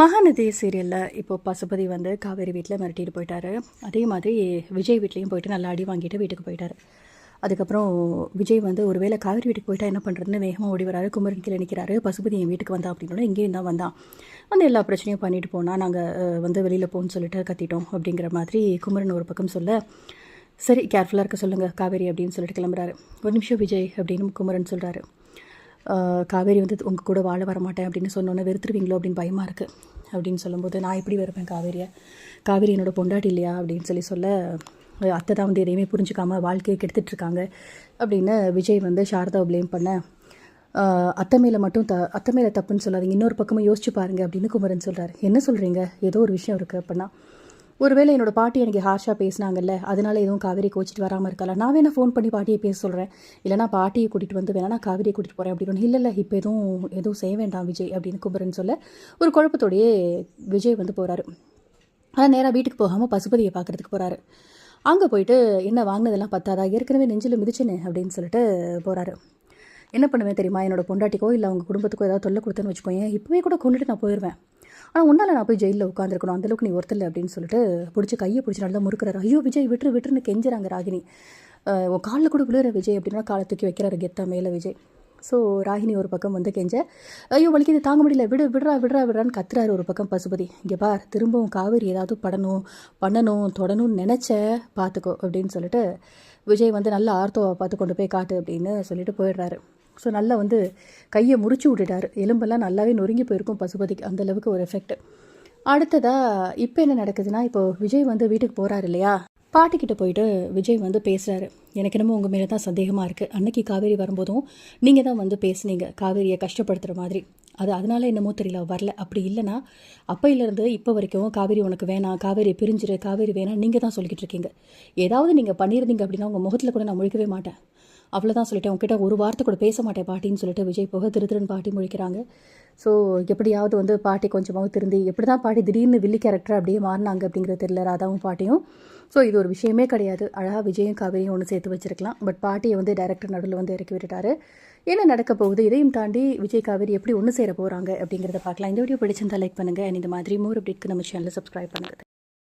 மகாநதி சீரியலில் இப்போ பசுபதி வந்து காவேரி வீட்டில் மிரட்டிட்டு போயிட்டாரு. அதே மாதிரி விஜய் வீட்லேயும் போயிட்டு நல்லா அடி வாங்கிட்டு வீட்டுக்கு போயிட்டார். அதுக்கப்புறம் விஜய் வந்து ஒருவேளை காவேரி வீட்டுக்கு போயிட்டா என்ன பண்ணுறதுன்னு வேகமாக ஓடி வராரு குமரன் கீழே நிற்கிறாரு பசுபதி என் வீட்டுக்கு வந்தா அப்படின்னா இங்கேயும் தான் வந்தான் வந்து எல்லா பிரச்சனையும் பண்ணிட்டு போனால் நாங்கள் வந்து வெளியில் போகணும்னு சொல்லிட்டு கத்திட்டோம் அப்படிங்கிற மாதிரி குமரன் ஒரு பக்கம் சொல்ல சரி கேர்ஃபுல்லாக இருக்க சொல்லுங்கள் காவேரி அப்படின்னு சொல்லிட்டு கிளம்புறாரு. ஒரு நிமிஷம் விஜய் அப்படின்னு குமரன் சொல்கிறாரு காவேரி வந்து உங்கள் கூட வாழ வர மாட்டேன் அப்படின்னு சொன்னோன்னே வெறுத்துருவீங்களோ அப்படின்னு பயமாக இருக்குது அப்படின்னு சொல்லும்போது நான் எப்படி வெறுப்பேன் காவேரியை? காவேரி என்னோட பொண்டாட்டி இல்லையா? அப்படின்னு சொல்லி சொல்ல அத்தை தான் வந்து எதையுமே புரிஞ்சுக்காம வாழ்க்கையை கெடுத்துட்ருக்காங்க அப்படின்னு விஜய் வந்து சாரதாவை ப்ளேம் பண்ண அத்தை மேலே மட்டும் த அத்தை மேலே தப்புன்னு சொல்லாதீங்க. இன்னொரு பக்கமும் யோசிச்சு பாருங்க அப்படின்னு குமரன் சொல்கிறார் என்ன சொல்கிறீங்க ஏதோ ஒரு விஷயம் இருக்குது அப்படின்னா ஒருவேளை என்னோட பாட்டி எனக்கு ஹார்ஷாக பேசினாங்கல்ல அதனால எதுவும் காவேரி கோச்சிட்டு வராமல் இருக்கலாம். நான் வேணா ஃபோன் பண்ணி பாட்டியை பேச சொல்கிறேன் இல்லைனா பாட்டியை கூட்டிகிட்டு வந்து வேணா நான் காவேரியை கூட்டிகிட்டு போகிறேன் அப்படின்னு இல்லை இல்லை இப்போ எதுவும் எதுவும் செய்ய வேண்டாம் விஜய் அப்படின்னு குமரன் சொல்ல ஒரு குழப்பத்தோடையே விஜய் வந்து போகிறாரு ஆனால் நேராக வீட்டுக்கு போகாமல் பசுபதியை பார்க்குறதுக்கு போகிறாரு அங்கே போயிட்டு என்ன வாங்கினதெல்லாம் பத்தாதா? ஏற்கனவே நெஞ்சில் மிதிச்சேனே அப்படின்னு சொல்லிட்டு போகிறாரு என்ன பண்ணுவேன் தெரியுமா? என்னோட பொண்டாட்டிக்கோ இல்லை அவங்க குடும்பத்துக்கோ ஏதாவது தொல்லை கொடுத்தேன்னு வச்சுக்கோங்க இப்போவே கூட கொண்டுட்டு நான் போயிடுவேன் ஆனால் உன்னால் நான் போய் ஜெயிலில் உட்காந்துருக்கணும் அந்தளவுக்கு நீ ஒருத்தர் அப்படின்னு சொல்லிட்டு பிடிச்சி கையை பிடிச்சி நல்லா முறுக்கிறாரு. ஐயோ விஜய் விட்டுரு விட்டுருன்னு கெஞ்சுறாங்க ராகினி. உன் காலில் கூட விழுற விஜய் அப்படின்னா காலை தூக்கி வைக்கிறாரு கெத்தா மேலே விஜய். ஸோ ராகினி ஒரு பக்கம் வந்து கெஞ்ச ஐயோ வலிக்குது தாங்க முடியல விடு விடுறா விடுறா விடுறான்னு கத்துறாரு ஒரு பக்கம் பசுபதி. இங்கே பார் திரும்பவும் காவேரி ஏதாவது படணும் பண்ணணும் தொடணும்னு நினச்ச பார்த்துக்கோ அப்படின்னு சொல்லிட்டு விஜய் வந்து நல்ல ஆர்த்தோவை பார்த்து கொண்டு போய் காட்டு அப்படின்னு சொல்லிட்டு போயிடுறாரு. ஸோ நல்லா வந்து கையை முறிச்சு விட்டுட்டார். எலும்பெல்லாம் நல்லாவே நொறுங்கி போயிருக்கும் பசுபதிக்கு. அந்தளவுக்கு ஒரு எஃபெக்ட் அடுத்ததாக இப்போ என்ன நடக்குதுன்னா இப்போ விஜய் வந்து வீட்டுக்கு போகிறாரு இல்லையா? பாட்டிக்கிட்ட போயிட்டு விஜய் வந்து பேசுகிறாரு எனக்கு என்னமோ உங்கள் மேலே தான் சந்தேகமாக இருக்குது அன்னைக்கு காவேரி வரும்போதும் நீங்கள் தான் வந்து பேசுனீங்க. காவேரியை கஷ்டப்படுத்துகிற மாதிரி. அது அதனால என்னமோ தெரியல வரல. அப்படி இல்லைன்னா அப்பையிலேருந்து இப்போ வரைக்கும் காவேரி உனக்கு வேணாம். காவேரி பிரிஞ்சிரு. காவேரி வேணாம். நீங்கள் தான் சொல்லிக்கிட்டு இருக்கீங்க. ஏதாவது நீங்கள் பண்ணியிருந்தீங்க அப்படின்னா உங்கள் முகத்தில் கூட நான் முழிக்கவே மாட்டேன். அவ்வளோதான் சொல்லிட்டேன். உங்ககிட்ட ஒரு வார்த்தை கூட பேச மாட்டேன் பாட்டின்னு சொல்லிட்டு விஜய் போக திரு திருன்னு பாட்டி முழிக்கிறாங்க. ஸோ எப்படியாவது வந்து பாட்டி கொஞ்சமாவது திருந்தி எப்படி தான் பாட்டி திடீர்னு வில்லி கேரக்டர் அப்படியே மாறினாங்க அப்படிங்கிறது தெரியல ராதாவும் பாட்டியும். ஸோ இது ஒரு விஷயமே கிடையாது. அழகாக விஜயும் காவேரியும் ஒன்று சேர்த்து வச்சிருக்கலாம். பட் பாட்டியை வந்து டைரக்டர் நடுவில் வந்து இறக்கி விட்டுட்டாரு. என்ன நடக்க போகுது? இதையும் தாண்டி விஜய் காவேரி எப்படி ஒன்று சேர போகிறாங்க அப்படிங்கிறத பார்க்கலாம். இந்த வீடியோ பிடிச்சிருந்தா லைக் பண்ணுங்கள் அண்ட் இந்த மாதிரி மோர் அப்டேட்க்கு நம்ம சேனலில் சப்ஸ்கிரைப் பண்ணுங்கள்